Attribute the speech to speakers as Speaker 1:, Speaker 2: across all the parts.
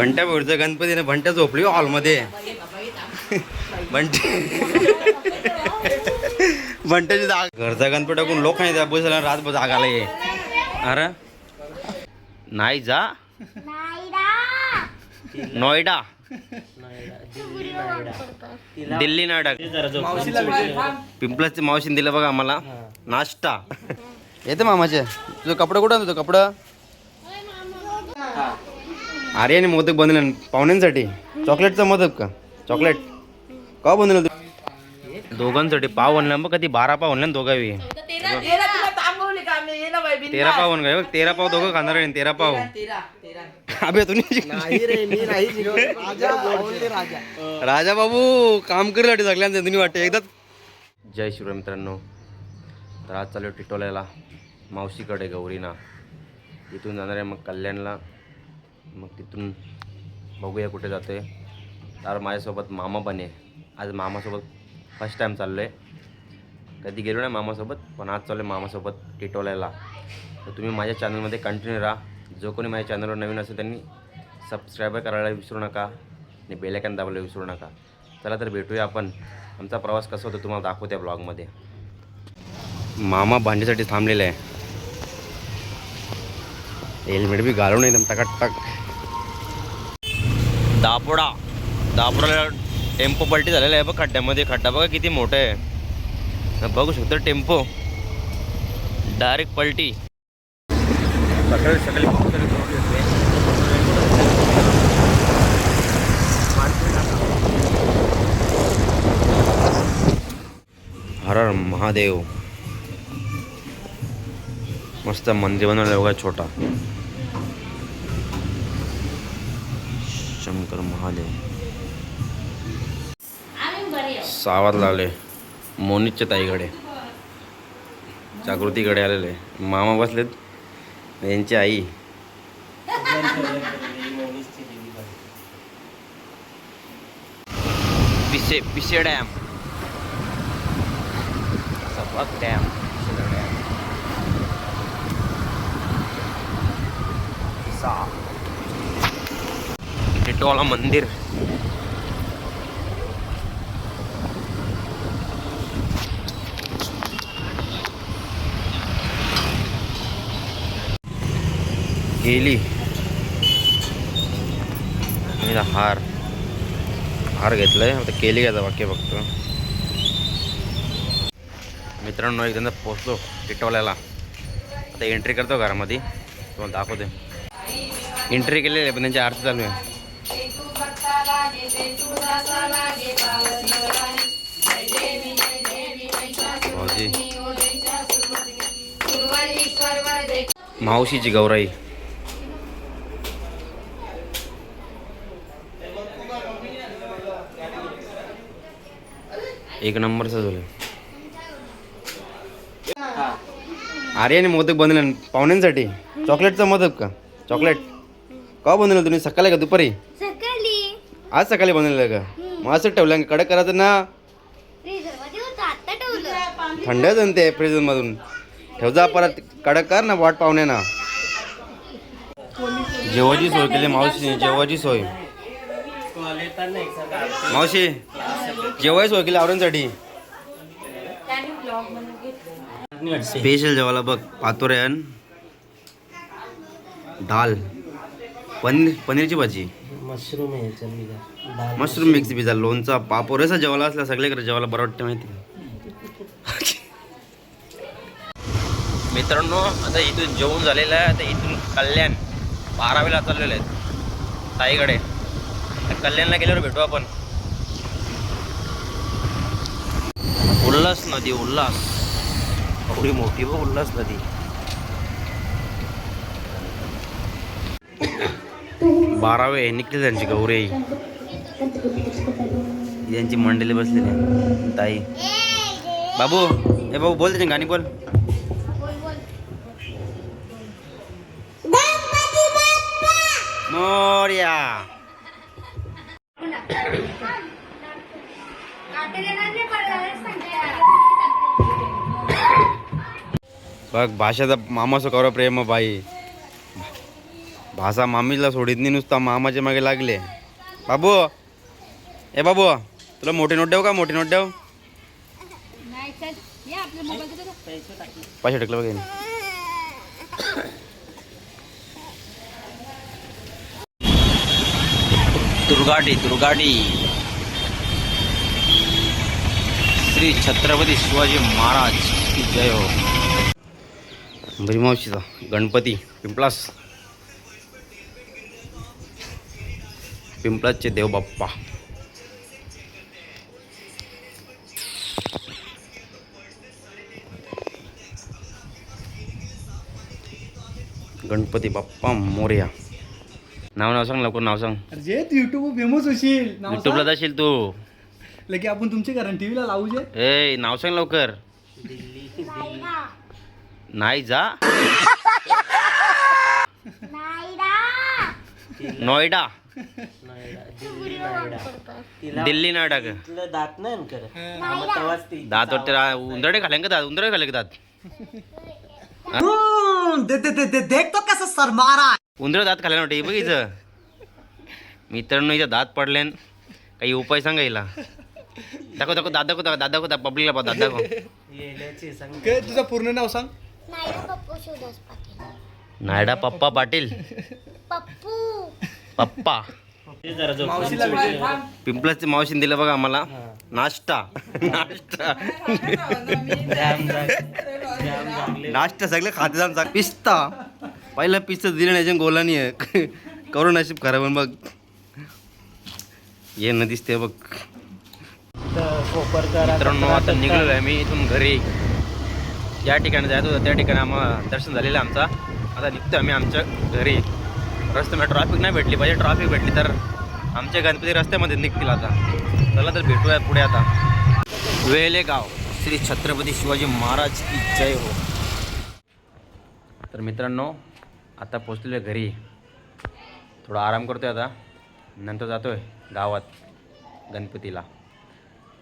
Speaker 1: बंट्या बोलचं गणपतीने बंट्या झोपली हो हॉलमध्ये. बंटी बंट्याची जागा घरचा गणपती टाकून लोक नाही त्या बसला रात जागाला ये अरे? नाही जा. नोएडा. दिल्ली नाटक पिंपलाची मावशीने दिलं बघा आम्हाला नाश्ता. येते मामाचे. तुझं कपडं कुठं तुझं कपडं? आर्याने मोदक बनवले पाहुण्यांसाठी. चॉकलेटचा मोदक का? चॉकलेट. का बनवलं तू? दोघांसाठी पाव बनला बघ कधी बारा पाव बनले दोघावी तेरा पाव बन बघ तेरा पाव दोघं खाणार आहे तेरा पाव. अबे तुम्ही राजा बाबू काम करेल सगळ्यांचं तुम्ही वाटते एकदाच. जय शिवराय मित्रांनो. तर आज चालू टिटोल्याला मावशीकडे गौरीना. इथून जाणार आहे मग कल्याणला. मग तिथून बघूया कुठे जाते तर माझ्यासोबत मामा पण आहे. आज मामासोबत फर्स्ट टाईम चाललो आहे कधी गेलो नाही मामासोबत पण आज चाललो आहे मामासोबत टिटोल्याला. तर तुम्ही माझ्या चॅनलमध्ये कंटिन्यू राहा. जो कोणी माझ्या चॅनलवर नवीन असेल त्यांनी सबस्क्राईब करायला विसरू नका आणि बेलायकन दाबायला विसरू नका. चला तर भेटूया आपण. आमचा प्रवास कसा होतो तुम्हाला दाखवत्या ब्लॉगमध्ये मामा भांडीसाठी थांबलेला आहे. हेल्मेट बी घालून एकदम टकाटक दापोडा दापोडाला टेम्पो पलटी झालेला आहे बघ खड्ड्यामध्ये. खड्डा बघा किती मोठा आहे. बघू शकतो टेम्पो. डायरेक्ट पलटी. सकाळी सकाळी. हर हर महादेव. मस्त मंदिर बनवलं बघा छोटा. शंकर महादेव सावध लावले. मोनितच्या ताईकडे. जागृतीकडे आलेले. मामा बसलेत. यांची आई. पिसे पिसे डॅम. सपाक डॅम. डॅम पिसा मंदिर गेली। मी हार। हार घेतलाय आता केली घ्यायचा बाकी फक्त. मित्रांनो एकदा पोचतो टिटवल्याला. आता एंट्री करतो घरामध्ये. तुम्हाला दाखवते. एंट्री केलेली आहे पण त्यांची आरती चालू आहे. मावशीची गौराई. एक नंबरचं झालं. आर्याने मोदक बनवले पाहुण्यांसाठी. चॉकलेटचा मोदक का? चॉकलेट. का बनवलं तुम्ही? सकाळी का दुपारी? आज सकाळी बनवलेलं का? मग असं ठेवलं कडक करायचं ना? थंड ते फ्रीजमधून ठेव जा परत. कडक कर ना वाट पाहुण्यांना जेवाची सोय केली मावशी जेवाची सोय. मावशी जेवायची सोय केली आवड्यांसाठी स्पेशल जेवायला बघ पातोऱ्यान दाल. पनीर पनीरची भाजी?
Speaker 2: मशरूम आहे
Speaker 1: मशरूम मिक्स पिझ्झा लोणचा पापोर असं जेवायला असला सगळीकडे जेवायला बरं वाटतं माहिती मित्रांनो आता इथून जेवण झालेलं आहे. आता इथून कल्याण बारावीला चाललेलं आहे. ताईकडे. तर कल्याणला गेल्यावर भेटू आपण. उल्हास नदी उल्हास. एवढी मोठी बघ उल्हास नदी. बारावे निघते त्यांची गौरी. यांची मंडळी बसलेली ताई. बाबू हे बाबू बोल त्याची गाणी बोल. मोर्या. बघ भाषेचा मामाचं करो प्रेम बाई भासा मामीला सोडित नाही नुसता मामाच्या मागे लागले. बाबू ए बाबू तुला मोठी नोट देऊ का? मोठी नोट देऊ? पैसे टाकले बघ याने. दुर्गाटी दुर्गाटी श्री छत्रपती शिवाजी महाराज की जय हो. भीमावशीचा गणपती पिंपलास पिंपलासचे देव बाप्पा. गणपती बाप्पा मोर्या. नाव नाव सांग लवकर नाव सांग.
Speaker 3: अरे जे तू युट्यूब फेमस होशील.
Speaker 1: युट्यूबला. जाशील तू.
Speaker 3: लगे आपण तुमचे कारण टीव्हीला लावू जे.
Speaker 1: ए नाव सांग लवकर. नाही जा. नोएडा. दिल्ली नोएडा का
Speaker 2: तिला दात नाही ना कर हा, मग तेव्हाच ती
Speaker 1: दात वाटते रा- उंदरडे खाले का दात? उंदरडे खाले का दात? उंदर दात खाले नव्हते बघितलं मित्रांनो इथं दात पडले काही उपाय सांगा हिला. दाखव दाखव दात दाखव दात दाखव पब्लिकला पाहू दात दाखव.
Speaker 2: येण्याची सांग
Speaker 3: काय तुझं पूर्ण नाव सांग.
Speaker 4: नायडू पप्पू शिवदास पाटील.
Speaker 1: नायडा पप्पा पाटील.
Speaker 4: पप्पू.
Speaker 3: मावशीला
Speaker 1: पिंपलाचे मावशीने दिलं बघा आम्हाला नाश्ता. नाश्ता. नाश्ता. सगळं चाक पिस्ता. पहिला पिस्ता दिलं नाही गोलानी. आहे करू नशीब खरं पण बघ. ये न दिसते बघ मित्रांनो आता निघलेलो आहे मी इथून घरी. ज्या ठिकाणी जायचं होतं त्या ठिकाणी आम्हाला दर्शन झालेलं आहे आमचा. आता निघतो आम्ही आमच्या घरी. रस्त्यामध्ये ट्रॅफिक नाही भेटली. पाहिजे ट्रॅफिक भेटली तर आमच्या गणपती रस्त्यामध्ये निघतील आता. चला तर भेटूया पुढे आता. वेले गाव श्री छत्रपती शिवाजी महाराज की जय हो. तर मित्रांनो आता पोचलेलो आहे घरी. थोडा आराम करतोय आता. नंतर जातोय गावात गणपतीला.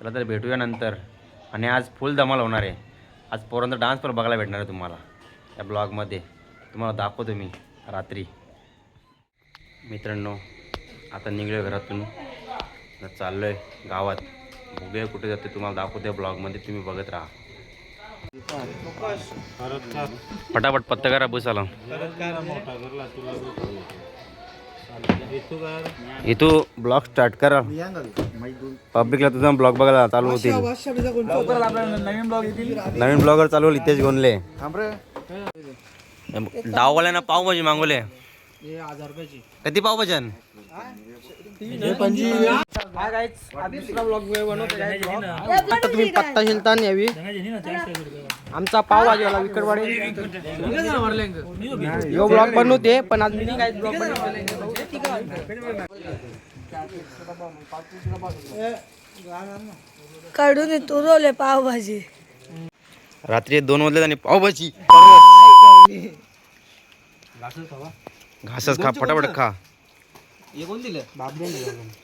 Speaker 1: चला तर भेटूया नंतर. आणि आज फुल धमाल होणार आहे. आज पोरांचा डान्स पण बघायला भेटणार आहे तुम्हाला. या ब्लॉगमध्ये तुम्हाला दाखवतो मी रात्री. मित्रांनो आता निघलो घरातून. आता चाललो आहे गावात. बघूया कुठे जाते तुम्हाला दाखवतो ब्लॉगमध्ये. तुम्ही बघत राहा. फटाफट पत्ता करा बस आला इथू ब्लॉग स्टार्ट करा. पब्लिकला तुझा ब्लॉग बघायला चालू होतील.
Speaker 3: नवीन
Speaker 1: ब्लॉगर चालू होईल इथेच गोनले डाववाल्यांना पावभाजी मागवले.
Speaker 3: हे हजार रुपयाची
Speaker 1: कधी पावभाजन
Speaker 3: आता तुम्ही पत्ता शिलतान यावी. आमचा पाव भाजीवाला विकडवाडे यो ब्लॉग बनवते पण आज मी काय ब्लॉग
Speaker 5: काढून येतो रोले पावभाजी.
Speaker 1: रात्री दोन वाजले आणि पावभाजी. घासच खा फटाफट खा.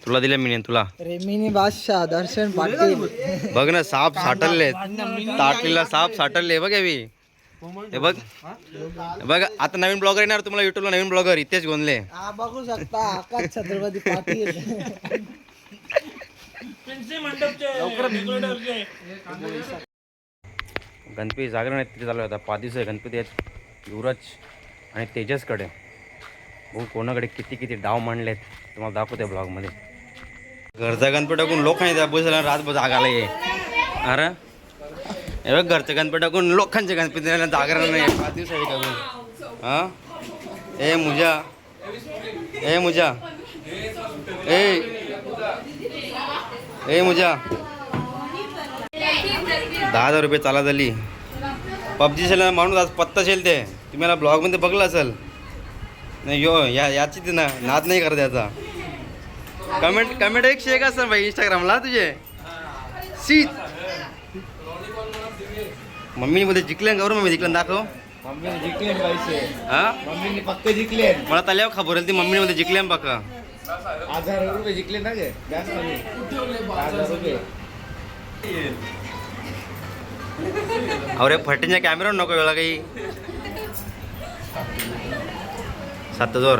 Speaker 1: तुला दिले मी तुला.
Speaker 3: रेमिनी बादशाह दर्शन पाटील.
Speaker 1: बघ ना साप साठलले. ताटलीला साप साठलले बघ यावी हे बघ. हे? बघ आता नवीन ब्लॉगर येणार तुम्हाला युट्यूबला नवीन ब्लॉगर इथेच गोनले
Speaker 3: हा बघू शकता आकाश छत्रपती पाटील.
Speaker 1: गणपती जागरण आहे तिथे चालू आहे आता. पाच दिवस आहे गणपती आहेत. युवराज आणि तेजसकडे. भाऊ कोणाकडे किती किती डाव मांडलेत तुम्हाला दाखवते ब्लॉगमध्ये घरचा गणपती टाकून लोकांनी त्या बसला रातभर जागाला ये अरे? हे बघ घरचं गणपती टाकून लोकांचे गणपती जागरण नाही पाच दिवस आहे टाकून हां? ए मुजा. ए मुजा. ए. ए मुजा. दहा हजार रुपये चाला झाली पबजी शेल माणूस आज पत्ता शेल ते तुम्ही मला ब्लॉगमध्ये बघलं असेल. नाही यो या याची ती ना नाद नाही करत याचा. कमेंट कमेंट एक शेक असेल भाई इंस्टाग्रामला तुझे. सी मम्मीने मध्ये जिंकले गौरव मम्मी जिंकलं दाखव.
Speaker 3: मम्मीने जिंकले पैसे.
Speaker 1: हा?
Speaker 3: मम्मीने पक्क जिंकले.
Speaker 1: मला तल्यावर खबर ती मम्मीने मध्ये जिंकले बघा
Speaker 3: हजार रुपये जिंकले ना गे. हजार रुपये.
Speaker 1: अरे फटेच्या कॅमेरा नको वेळा काही. सात जोर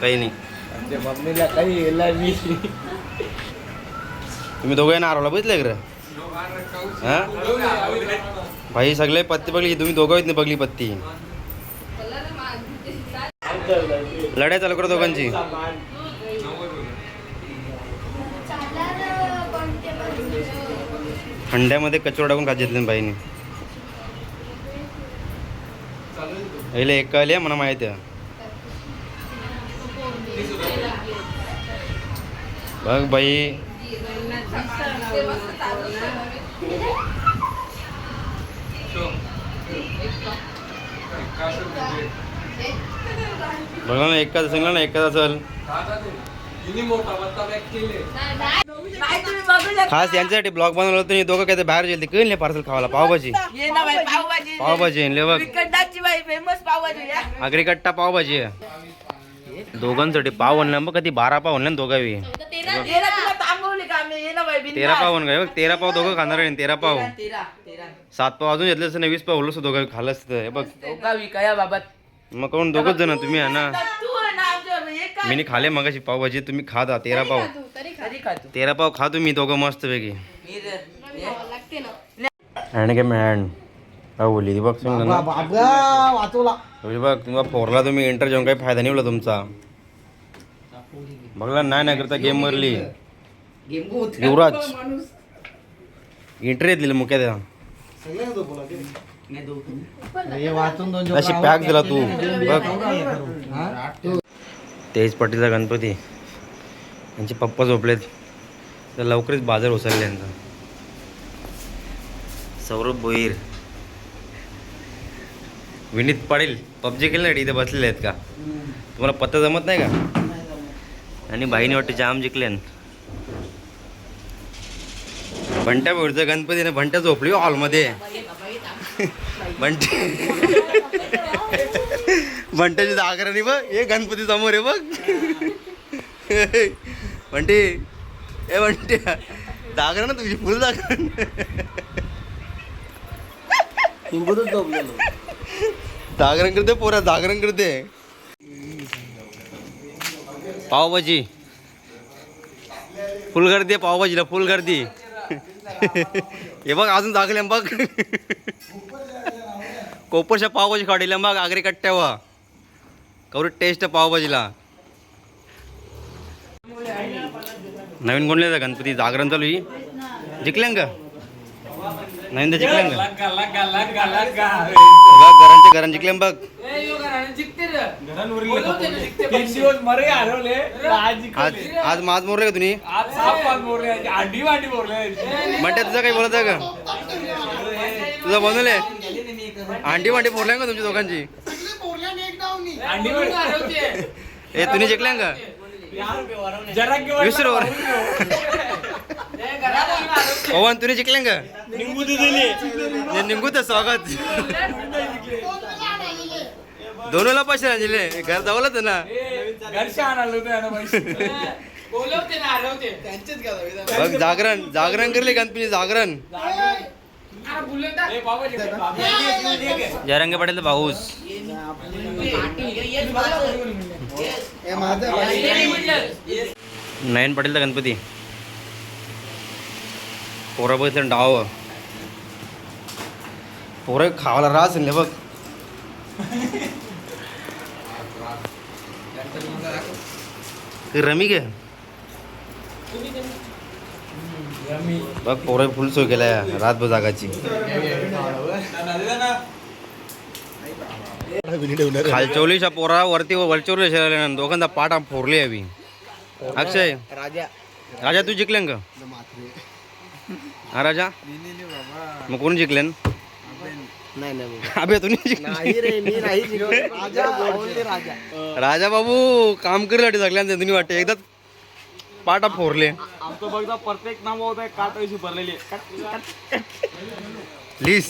Speaker 1: काही नाही.
Speaker 2: मम्मीला काही मी.
Speaker 1: तुम्ही दोघे ना आरोला बघितलं का हा? भाई सगळे पत्ती बघली तुम्ही दोघं आहेत ना बघली पत्ती? लढाई चालू करा दोघांची. थंड्यामध्ये कचोरा टाकून खात घेतले बाईने. एक कळले मला माहिती आहे. बघ बाई. बघा ना एकाच सांगला ना एकाच असेल खास यांच्यासाठी ब्लॉग बनवलं होतं आणि दोघं काय बाहेर गेले कळले पार्सल खावायला पावभाजी.
Speaker 6: पावभाजी.
Speaker 1: आणले बघ.
Speaker 6: फेमस पावभाजी या
Speaker 1: आगरी कट्टा पावभाजी आहे. दोघांसाठी पाव आणलं बघ कधी बारा पाव आणलं दोघावी.
Speaker 6: ये ना तुला थांबवली का मी ये ना भाई बिंदास.
Speaker 1: तेरा पाव आणलं बघ तेरा पाव दोघं खाणार आहे तेरा पाव. सात पाव अजून घेतलं असतं ना वीस पाव उरलं असतं दोघं खाल्लं असतं. हे बघ. मग कोण दोघंच जण तुम्ही आहे ना?
Speaker 6: तू आहे ना आमच्या काय?
Speaker 1: मी खाले मगाशी पावभाजी तुम्ही खा दा तेरा पाव. तेरा पाव खा तुम्ही दोघं मस्त पैकी
Speaker 6: मी रे-
Speaker 1: हँड गेम हँड काय बोलली ती बघ सांग ना.
Speaker 3: वाचवला.
Speaker 1: बघ तुम्हाला फोरला तुम्ही एंटर जाऊन काही फायदा नाही होला तुमचा. बघला नाही ना करता गेम वरली युवराज. एंट्री येतली मुख्य त्या
Speaker 3: दोन
Speaker 1: अशी पॅक दिला तू. बघ. तेज पाटीलचा गणपती. यांचे पप्पा झोपलेत. तर लवकरच बाजार ओसरले यांचा. सौरभ भोईर. विनीत पाटील पबजी केलं इथे बसलेले आहेत का? तुम्हाला पत्ता जमत नाही का? आणि भाईने वाटते जाम जिंकले बंट्या भोईरचा गणपतीने ना झोपली हो हॉलमध्ये. भंटे भंट्याची जागरण आहे बघ हे गणपती समोर आहे बघ. बंटी ए बंटी जागरण ना तुझी फुल जागरण जागरण करते पोरा जागरण करते. पावभाजी. फुल गर्दी आहे पावभाजीला फुल गर्दी हे बघ अजून जागले बघ. कोपरच्या पावभाजी काढल्या मग आगरी कट्ट्यावा कवरी टेस्ट पावभाजीला. नवीन कोणले गणपती? जागरण चालू ही जिंकल्यां का? नवीन तर जिंकल्यां का बघ घरांच्या घरां जिंकल्यां बघ. आज आज माज मोरले का तुम्ही? म्हणते तुझं काही बोलत आहे का? तुझं बनवले अंडी वांडी फोडल्या का तुमच्या दोघांची? ए तुम्ही जिंकल्या का? वीस ओव्हर पवन तुम्ही जिंकल्या का ने निघू तर स्वागत. दोन वेळा पैसे आणले घर जवळच आहे ना. बघ जागरण. जागरण करले गणपती जागरण. जयरंगे पाटील भाऊस नयन पाटीलचा गणपती. पोरं बघितलं डाव. पोरं खावाला रास आणले बघ. रमी घे. बघ पोरं फुल सोय केलाय रातभर जागाची. खालचवलीच्या पोरा वरती वरचवली शेळल्या दोघांचा पाठ फोरली हवी अक्षय
Speaker 3: राजा.
Speaker 1: राजा तू जिंकल्यान का? हा राजा? मग कोण जिंकल्यान
Speaker 3: नाही नाही
Speaker 1: अबे तुम्ही जिंकले.
Speaker 3: नाही रे मी नाही जिंकलो. राजा only राजा.
Speaker 1: राजा बाबू काम करायसाठी सगळ्यांचं तुम्ही वाटते. एकदाच पाटा फोरले.
Speaker 2: आमचं बघता परफेक्ट नाव होत आहे काट अशी भरलेली
Speaker 1: लिस.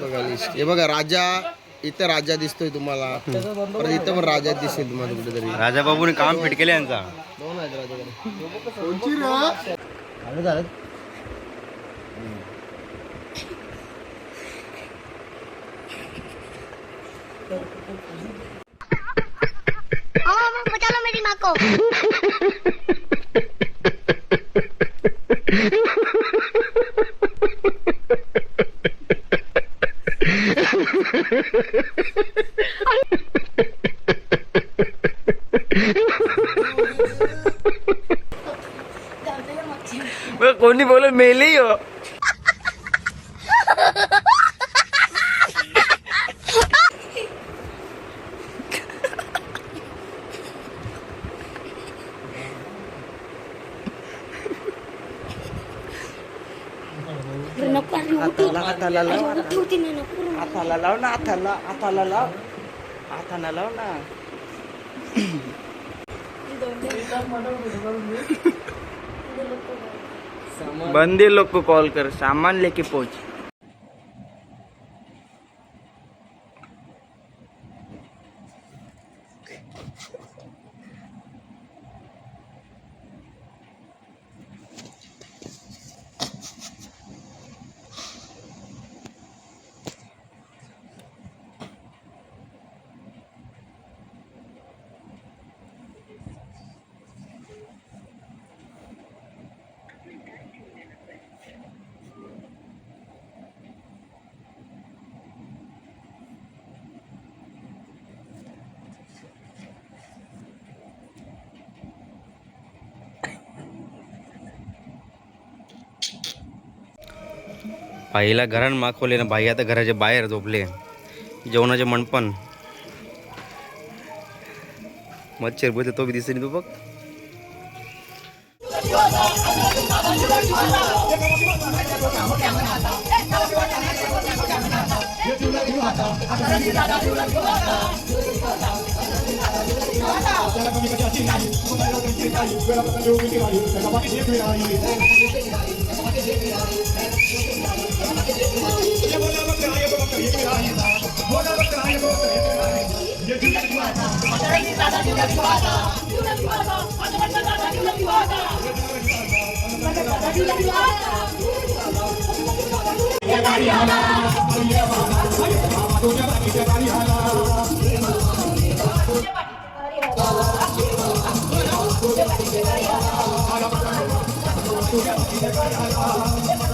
Speaker 3: बघा हे बघा राजा इथं राजा दिसतोय तुम्हाला. परत इथं पण राजा दिसेल तुम्हाला कुठेतरी.
Speaker 1: राजा बाबूने काम फिट केले यांचा.
Speaker 3: दोन आहेत राजाकडे. झालं. झालं
Speaker 4: बचालो मेरी नको
Speaker 6: कोणी बोल मेली हो
Speaker 4: नको नको लाव. ना
Speaker 6: हाताला लाव ना हाताला हाताला लाव. हाताला लाव ना. बंदे लोक को कॉल कर सामान लेके पोच
Speaker 1: पहिला घरान माखवले ना भाई आता घराच्या बाहेर झोपले. जेवणाचे मणपण मच्छर बोलते तो बी दिसेल तू बघ. तुझ्या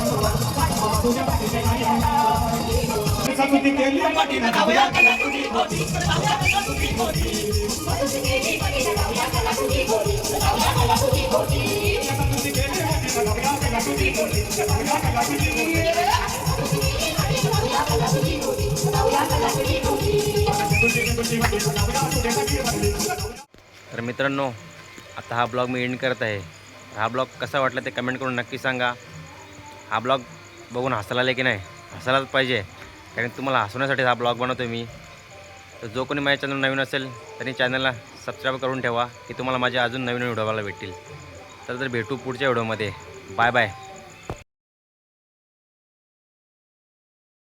Speaker 1: तर मित्रांनो आता हा ब्लॉग मी एंड करत आहे. हा ब्लॉग कसा वाटला ते कमेंट करून नक्की सांगा. हा ब्लॉग बघून हसायला आले की नाही? हसायलाच पाहिजे. कारण तुम्हाला हसवण्यासाठी हा ब्लॉग बनवतो मी. तर जो कोणी माझ्या चॅनल नवीन असेल त्यांनी चॅनलला सबस्क्राईब करून ठेवा की तुम्हाला माझे अजून नवीन व्हिडिओ बघायला भेटतील. तर तर भेटू पुढच्या व्हिडिओमध्ये. Bye bye.